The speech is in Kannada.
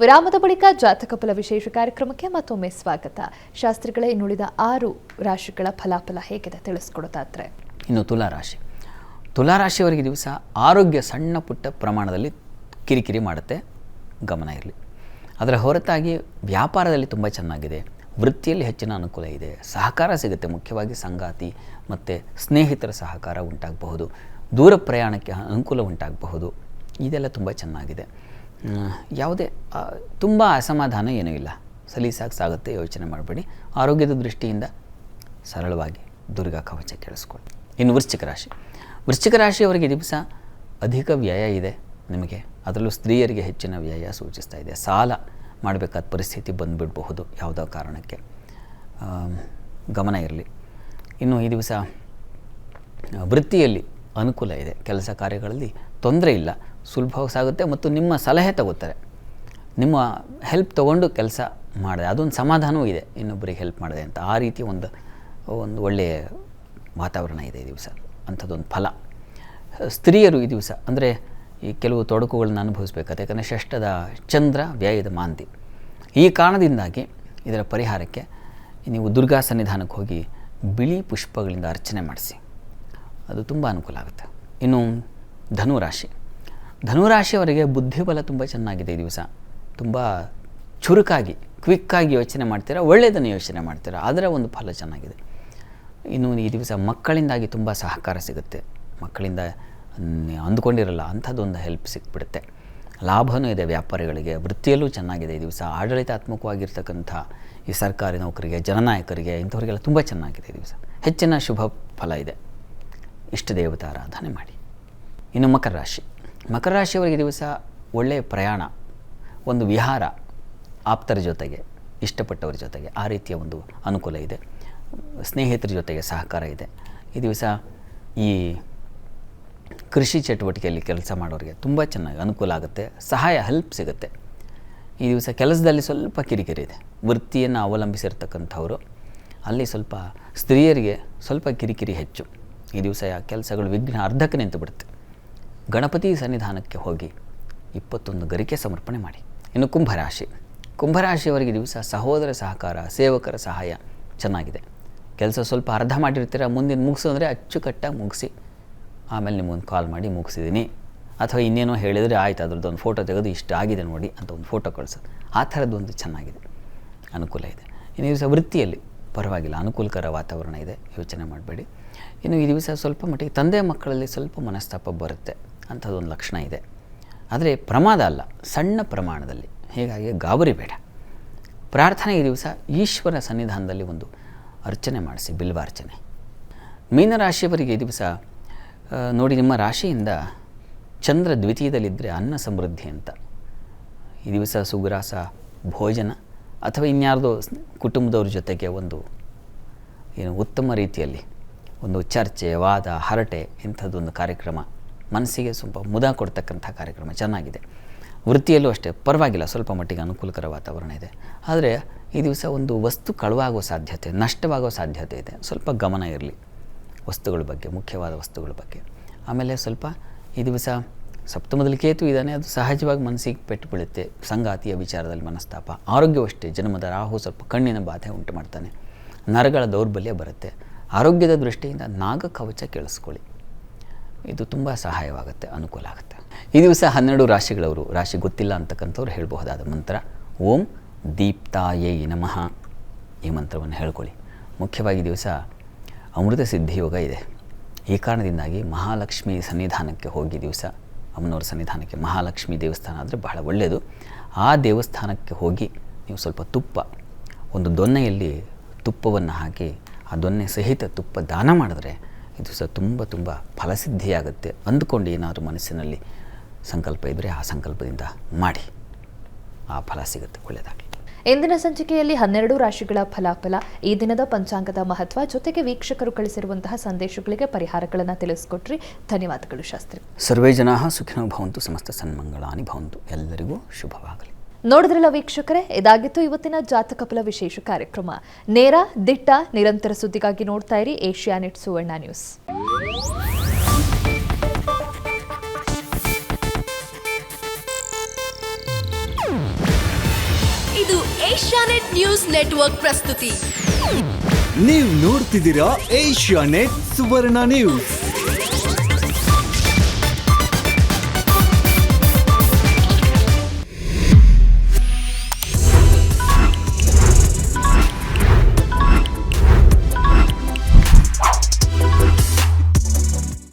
ವಿರಾಮದ ಬಳಿಕ ಜಾತಕ ಫಲ ವಿಶೇಷ ಕಾರ್ಯಕ್ರಮಕ್ಕೆ ಮತ್ತೊಮ್ಮೆ ಸ್ವಾಗತ. ಶಾಸ್ತ್ರಿಗಳೇ ಇನ್ನುಳಿದ ಆರು ರಾಶಿಗಳ ಫಲಾಫಲ ಹೇಗಿದೆ ತಿಳಿಸ್ಕೊಡುತ್ತಾತ್ರೆ ಇನ್ನು ತುಲಾರಾಶಿ. ತುಲಾರಾಶಿಯವರಿಗೆ ದಿವಸ ಆರೋಗ್ಯ ಸಣ್ಣ ಪುಟ್ಟ ಪ್ರಮಾಣದಲ್ಲಿ ಕಿರಿಕಿರಿ ಮಾಡುತ್ತೆ. ಗಮನ ಇರಲಿ. ಅದರ ಹೊರತಾಗಿ ವ್ಯಾಪಾರದಲ್ಲಿ ತುಂಬ ಚೆನ್ನಾಗಿದೆ. ವೃತ್ತಿಯಲ್ಲಿ ಹೆಚ್ಚಿನ ಅನುಕೂಲ ಇದೆ. ಸಹಕಾರ ಸಿಗುತ್ತೆ. ಮುಖ್ಯವಾಗಿ ಸಂಗಾತಿ ಮತ್ತು ಸ್ನೇಹಿತರ ಸಹಕಾರ ಉಂಟಾಗಬಹುದು. ದೂರ ಪ್ರಯಾಣಕ್ಕೆ ಅನುಕೂಲ ಉಂಟಾಗಬಹುದು. ಇದೆಲ್ಲ ತುಂಬ ಚೆನ್ನಾಗಿದೆ. ಯಾವುದೇ ತುಂಬ ಅಸಮಾಧಾನ ಏನೂ ಇಲ್ಲ. ಸಲೀಸಾಗಿ ಸಾಗುತ್ತೆ, ಯೋಚನೆ ಮಾಡಬೇಡಿ. ಆರೋಗ್ಯದ ದೃಷ್ಟಿಯಿಂದ ಸರಳವಾಗಿ ದುರ್ಗಾ ಕವಚ ಕೇಳಿಸ್ಕೊಳ್ಳಿ ಇನ್ನು ವೃಶ್ಚಿಕ ರಾಶಿ. ವೃಶ್ಚಿಕ ರಾಶಿಯವರಿಗೆ ದಿವಸ ಅಧಿಕ ವ್ಯಯ ಇದೆ. ನಿಮಗೆ ಅದರಲ್ಲೂ ಸ್ತ್ರೀಯರಿಗೆ ಹೆಚ್ಚಿನ ವ್ಯಯ ಸೂಚಿಸ್ತಾ ಇದೆ. ಸಾಲ ಮಾಡಬೇಕಾದ ಪರಿಸ್ಥಿತಿ ಬಂದುಬಿಡಬಹುದು ಯಾವುದೋ ಕಾರಣಕ್ಕೆ. ಗಮನ ಇರಲಿ. ಇನ್ನು ಈ ದಿವಸ ವೃತ್ತಿಯಲ್ಲಿ ಅನುಕೂಲ ಇದೆ. ಕೆಲಸ ಕಾರ್ಯಗಳಲ್ಲಿ ತೊಂದರೆ ಇಲ್ಲ. ಸುಲಭವಾಗಿ ಸಾಗುತ್ತೆ ಮತ್ತು ನಿಮ್ಮ ಸಲಹೆ ತಗೋತಾರೆ. ನಿಮ್ಮ ಹೆಲ್ಪ್ ತೊಗೊಂಡು ಕೆಲಸ ಮಾಡಿದೆ. ಅದೊಂದು ಸಮಾಧಾನವೂ ಇದೆ. ಇನ್ನೊಬ್ಬರಿಗೆ ಹೆಲ್ಪ್ ಮಾಡಿದೆ ಅಂತ. ಆ ರೀತಿ ಒಂದು ಒಂದು ಒಳ್ಳೆಯ ವಾತಾವರಣ ಇದೆ ಈ ದಿವಸ. ಅಂಥದ್ದೊಂದು ಫಲ. ಸ್ತ್ರೀಯರು ಈ ದಿವಸ, ಅಂದರೆ ಈ ಕೆಲವು ತೊಡಕುಗಳನ್ನು ಅನುಭವಿಸ್ಬೇಕಾದ ಯಾಕಂದರೆ ಷಷ್ಠದ ಚಂದ್ರ, ವ್ಯಯದ ಮಾಂತಿ. ಈ ಕಾರಣದಿಂದಾಗಿ ಇದರ ಪರಿಹಾರಕ್ಕೆ ನೀವು ದುರ್ಗಾ ಸನ್ನಿಧಾನಕ್ಕೆ ಹೋಗಿ ಬಿಳಿ ಪುಷ್ಪಗಳಿಂದ ಅರ್ಚನೆ ಮಾಡಿಸಿ. ಅದು ತುಂಬ ಅನುಕೂಲ ಆಗುತ್ತೆ. ಇನ್ನು ಧನುರಾಶಿ. ಧನುರಾಶಿಯವರಿಗೆ ಬುದ್ಧಿಬಲ ತುಂಬ ಚೆನ್ನಾಗಿದೆ ಈ ದಿವಸ. ತುಂಬ ಚುರುಕಾಗಿ ಕ್ವಿಕ್ಕಾಗಿ ಯೋಚನೆ ಮಾಡ್ತೀರಾ ಒಳ್ಳೆಯದನ್ನು ಯೋಚನೆ ಮಾಡ್ತೀರಾ, ಅದರ ಒಂದು ಫಲ ಚೆನ್ನಾಗಿದೆ. ಇನ್ನು ಈ ದಿವಸ ಮಕ್ಕಳಿಂದಾಗಿ ತುಂಬ ಸಹಕಾರ ಸಿಗುತ್ತೆ. ಮಕ್ಕಳಿಂದ ಅಂದುಕೊಂಡಿರಲ್ಲ, ಅಂಥದ್ದೊಂದು ಹೆಲ್ಪ್ ಸಿಕ್ಬಿಡುತ್ತೆ. ಲಾಭವೂ ಇದೆ ವ್ಯಾಪಾರಿಗಳಿಗೆ, ವೃತ್ತಿಯಲ್ಲೂ ಚೆನ್ನಾಗಿದೆ ಈ ದಿವಸ. ಆಡಳಿತಾತ್ಮಕವಾಗಿರ್ತಕ್ಕಂಥ ಈ ಸರ್ಕಾರಿ ನೌಕರಿಗೆ, ಜನನಾಯಕರಿಗೆ, ಇಂಥವರಿಗೆಲ್ಲ ತುಂಬ ಚೆನ್ನಾಗಿದೆ ಈ ದಿವಸ. ಹೆಚ್ಚಿನ ಶುಭ ಫಲ ಇದೆ. ಇಷ್ಟ ದೇವತಾರಾಧನೆ ಮಾಡಿ. ಇನ್ನು ಮಕರ ರಾಶಿ. ಮಕರ ರಾಶಿಯವರಿಗೆ ದಿವಸ ಒಳ್ಳೆಯ ಪ್ರಯಾಣ, ಒಂದು ವಿಹಾರ ಆಪ್ತರ ಜೊತೆಗೆ, ಇಷ್ಟಪಟ್ಟವರ ಜೊತೆಗೆ ಆ ರೀತಿಯ ಒಂದು ಅನುಕೂಲ ಇದೆ. ಸ್ನೇಹಿತರ ಜೊತೆಗೆ ಸಹಕಾರ ಇದೆ. ಈ ದಿವಸ ಈ ಕೃಷಿ ಚಟುವಟಿಕೆಯಲ್ಲಿ ಕೆಲಸ ಮಾಡೋರಿಗೆ ತುಂಬ ಚೆನ್ನಾಗಿ ಅನುಕೂಲ ಆಗುತ್ತೆ. ಸಹಾಯ ಹೆಲ್ಪ್ ಸಿಗುತ್ತೆ. ಈ ದಿವಸ ಕೆಲಸದಲ್ಲಿ ಸ್ವಲ್ಪ ಕಿರಿಕಿರಿ ಇದೆ. ವೃತ್ತಿಯನ್ನು ಅವಲಂಬಿಸಿರ್ತಕ್ಕಂಥವರು, ಅಲ್ಲಿ ಸ್ವಲ್ಪ ಸ್ತ್ರೀಯರಿಗೆ ಸ್ವಲ್ಪ ಕಿರಿಕಿರಿ ಹೆಚ್ಚು. ಈ ದಿವಸ ಕೆಲಸಗಳು ವಿಘ್ನ ಅರ್ಧಕ್ಕೆ ನಿಂತು ಬಿಡುತ್ತೆ ಗಣಪತಿ ಸನ್ನಿಧಾನಕ್ಕೆ ಹೋಗಿ ಇಪ್ಪತ್ತೊಂದು ಗರಿಕೆ ಸಮರ್ಪಣೆ ಮಾಡಿ. ಇನ್ನು ಕುಂಭರಾಶಿ. ಕುಂಭರಾಶಿಯವರಿಗೆ ದಿವಸ ಸಹೋದರ ಸಹಕಾರ, ಸೇವಕರ ಸಹಾಯ ಚೆನ್ನಾಗಿದೆ. ಕೆಲಸ ಸ್ವಲ್ಪ ಅರ್ಧ ಮಾಡಿರ್ತೀರ, ಮುಂದಿನ ಮುಗಿಸು ಅಂದರೆ ಅಚ್ಚುಕಟ್ಟಾಗಿ ಮುಗಿಸಿ. ಆಮೇಲೆ ನಿಮ್ಮೊಂದು ಕಾಲ್ ಮಾಡಿ ಮುಗಿಸಿದ್ದೀನಿ ಅಥವಾ ಇನ್ನೇನೋ ಹೇಳಿದರೆ ಆಯ್ತು, ಅದ್ರದ್ದು ಒಂದು ಫೋಟೋ ತೆಗೆದು ಇಷ್ಟ ಆಗಿದೆ ನೋಡಿ ಅಂತ ಒಂದು ಫೋಟೋ ಕಳಿಸೋದು ಆ ಥರದ್ದೊಂದು ಚೆನ್ನಾಗಿದೆ. ಅನುಕೂಲ ಇದೆ. ಇನ್ನು ಈ ದಿವಸ ವೃತ್ತಿಯಲ್ಲಿ ಪರವಾಗಿಲ್ಲ, ಅನುಕೂಲಕರ ವಾತಾವರಣ ಇದೆ. ಯೋಚನೆ ಮಾಡಬೇಡಿ. ಇನ್ನು ಈ ದಿವಸ ಸ್ವಲ್ಪ ಮಟ್ಟಿಗೆ ತಂದೆ ಮಕ್ಕಳಲ್ಲಿ ಸ್ವಲ್ಪ ಮನಸ್ತಾಪ ಬರುತ್ತೆ. ಅಂಥದ್ದೊಂದು ಲಕ್ಷಣ ಇದೆ. ಆದರೆ ಪ್ರಮಾದ ಅಲ್ಲ, ಸಣ್ಣ ಪ್ರಮಾಣದಲ್ಲಿ. ಹೀಗಾಗಿ ಗಾಬರಿ ಬೇಡ. ಪ್ರಾರ್ಥನೆ ಈ ದಿವಸ ಈಶ್ವರ ಸನ್ನಿಧಾನದಲ್ಲಿ ಒಂದು ಅರ್ಚನೆ ಮಾಡಿಸಿ, ಬಿಲ್ವಾರ್ಚನೆ. ಮೀನರಾಶಿಯವರಿಗೆ ಈ ದಿವಸ ನೋಡಿ ನಿಮ್ಮ ರಾಶಿಯಿಂದ ಚಂದ್ರ ದ್ವಿತೀಯದಲ್ಲಿದ್ದರೆ ಅನ್ನ ಸಮೃದ್ಧಿ ಅಂತ. ಈ ದಿವಸ ಸುಗ್ರಾಸ, ಭೋಜನ ಅಥವಾ ಇನ್ಯಾರ್ದೋ ಕುಟುಂಬದವ್ರ ಜೊತೆಗೆ ಒಂದು ಏನು ಉತ್ತಮ ರೀತಿಯಲ್ಲಿ ಒಂದು ಚರ್ಚೆ, ವಾದ, ಹರಟೆ ಇಂಥದ್ದೊಂದು ಕಾರ್ಯಕ್ರಮ ಮನಸ್ಸಿಗೆ ಸ್ವಲ್ಪ ಮುದ ಕೊಡ್ತಕ್ಕಂಥ ಕಾರ್ಯಕ್ರಮ ಚೆನ್ನಾಗಿದೆ. ವೃತ್ತಿಯಲ್ಲೂ ಅಷ್ಟೇ, ಪರವಾಗಿಲ್ಲ, ಸ್ವಲ್ಪ ಮಟ್ಟಿಗೆ ಅನುಕೂಲಕರ ವಾತಾವರಣ ಇದೆ. ಆದರೆ ಈ ದಿವಸ ಒಂದು ವಸ್ತು ಕಳುವಾಗೋ ಸಾಧ್ಯತೆ ನಷ್ಟವಾಗೋ ಸಾಧ್ಯತೆ ಇದೆ. ಸ್ವಲ್ಪ ಗಮನ ಇರಲಿ. ವಸ್ತುಗಳ ಬಗ್ಗೆ, ಮುಖ್ಯವಾದ ವಸ್ತುಗಳ ಬಗ್ಗೆ. ಆಮೇಲೆ ಸ್ವಲ್ಪ ಈ ದಿವಸ ಸಪ್ತಮದಲ್ಲಿ ಕೇತು ಇದ್ದಾನೆ, ಅದು ಸಹಜವಾಗಿ ಮನಸ್ಸಿಗೆ ಪೆಟ್ಟು ಬೀಳುತ್ತೆ. ಸಂಗಾತಿಯ ವಿಚಾರದಲ್ಲಿ ಮನಸ್ತಾಪ. ಆರೋಗ್ಯವಷ್ಟೇ, ಜನ್ಮದ ರಾಹು ಸ್ವಲ್ಪ ಕಣ್ಣಿನ ಬಾಧೆ ಉಂಟು ಮಾಡ್ತಾನೆ. ನರಗಳ ದೌರ್ಬಲ್ಯ ಬರುತ್ತೆ. ಆರೋಗ್ಯದ ದೃಷ್ಟಿಯಿಂದ ನಾಗ ಕವಚ ಕೇಳಿಸ್ಕೊಳ್ಳಿ. ಇದು ತುಂಬ ಸಹಾಯವಾಗುತ್ತೆ, ಅನುಕೂಲ ಆಗುತ್ತೆ. ಈ ದಿವಸ ಹನ್ನೆರಡು ರಾಶಿಗಳವರು, ರಾಶಿ ಗೊತ್ತಿಲ್ಲ ಅಂತಕ್ಕಂಥವ್ರು ಹೇಳಬಹುದಾದ ಮಂತ್ರ, ಓಂ ದೀಪ್ತಾಯೇ ನಮಃ. ಈ ಮಂತ್ರವನ್ನು ಹೇಳ್ಕೊಳ್ಳಿ. ಮುಖ್ಯವಾಗಿ ದಿವಸ ಅಮೃತ ಸಿದ್ಧಿಯೋಗ ಇದೆ. ಈ ಕಾರಣದಿಂದಾಗಿ ಮಹಾಲಕ್ಷ್ಮಿ ಸನ್ನಿಧಾನಕ್ಕೆ ಹೋಗಿ ದಿವಸ ಅಮ್ಮನವ್ರ ಸನ್ನಿಧಾನಕ್ಕೆ ಮಹಾಲಕ್ಷ್ಮಿ ದೇವಸ್ಥಾನ ಆದರೆ ಬಹಳ ಒಳ್ಳೆಯದು. ಆ ದೇವಸ್ಥಾನಕ್ಕೆ ಹೋಗಿ ನೀವು ಸ್ವಲ್ಪ ತುಪ್ಪ, ಒಂದು ದೊನ್ನೆಯಲ್ಲಿ ತುಪ್ಪವನ್ನು ಹಾಕಿ, ಆ ದೊನ್ನೆ ಸಹಿತ ತುಪ್ಪ ದಾನ ಮಾಡಿದ್ರೆ ಇದು ಸಹ ತುಂಬ ತುಂಬ ಫಲಸಿದ್ಧಿಯಾಗುತ್ತೆ. ಅಂದುಕೊಂಡು ಏನಾದರೂ ಮನಸ್ಸಿನಲ್ಲಿ ಸಂಕಲ್ಪ ಇದ್ದರೆ ಆ ಸಂಕಲ್ಪದಿಂದ ಮಾಡಿ. ಆ ಫಲ ಸಿಗುತ್ತೆ ಒಳ್ಳೆಯದಾಗಲಿ ಇಂದಿನ ಸಂಚಿಕೆಯಲ್ಲಿ ಹನ್ನೆರಡು ರಾಶಿಗಳ ಫಲಾಫಲ ಈ ದಿನದ ಪಂಚಾಂಗದ ಮಹತ್ವ ಜೊತೆಗೆ ವೀಕ್ಷಕರು ಕಳಿಸಿರುವಂತಹ ಸಂದೇಶಗಳಿಗೆ ಪರಿಹಾರಗಳನ್ನು ತಿಳಿಸ್ಕೊಟ್ರಿ. ಧನ್ಯವಾದಗಳು ಶಾಸ್ತ್ರಿ. ಸರ್ವೇ ಜನಾ ಸುಖಿನೋ ಭವಂತು ಸಮಸ್ತ ಸನ್ಮಂಗಳಾನಿ ಭವಂತು. ಎಲ್ಲರಿಗೂ ಶುಭವಾಗಲಿ. ನೋಡಿದ್ರಲ್ಲ ವೀಕ್ಷಕರೇ ಇದಾಗಿತ್ತು ಇವತ್ತಿನ ಜಾತಕ ಫಲ ವಿಶೇಷ ಕಾರ್ಯಕ್ರಮ. ನೇರ ದಿಟ್ಟ ನಿರಂತರ ಸುದ್ದಿಗಾಗಿ ನೋಡ್ತಾ ಇರಿ ಏಷ್ಯಾ ನೆಟ್ ಸುವರ್ಣ ನ್ಯೂಸ್. ಇದು ಏಷ್ಯಾನೆಟ್ ನ್ಯೂಸ್ ನೆಟ್ವರ್ಕ್ ಪ್ರಸ್ತುತಿ. ನೀವು ನೋಡ್ತಿದ್ದೀರಾ ಏಷ್ಯಾನೆಟ್ ಸುವರ್ಣ ನ್ಯೂಸ್.